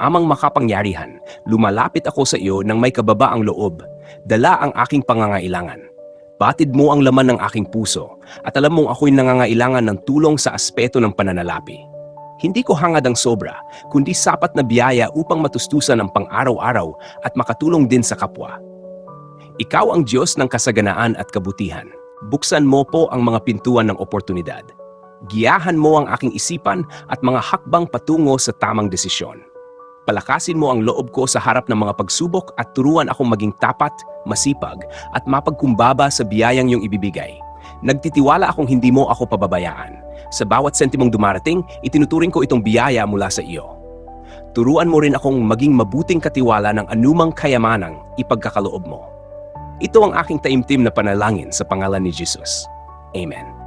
amang makapangyarihan, lumalapit ako sa iyo ng may kababaang loob, dala ang aking pangangailangan. Batid mo ang laman ng aking puso at alam mong ako'y nangangailangan ng tulong sa aspeto ng pananalapi. Hindi ko hangad ang sobra, kundi sapat na biyaya upang matustusan ang pang-araw-araw at makatulong din sa kapwa. Ikaw ang Diyos ng kasaganaan at kabutihan. Buksan mo po ang mga pintuan ng oportunidad. Giyahan mo ang aking isipan at mga hakbang patungo sa tamang desisyon. Palakasin mo ang loob ko sa harap ng mga pagsubok at turuan akong maging tapat, masipag at mapagkumbaba sa biyayang iyong ibibigay. Nagtitiwala akong hindi mo ako pababayaan. Sa bawat sentimong dumarating, itinuturing ko itong biyaya mula sa iyo. Turuan mo rin akong maging mabuting katiwala ng anumang kayamanang ipagkakaloob mo. Ito ang aking taimtim na panalangin sa pangalan ni Jesus. Amen.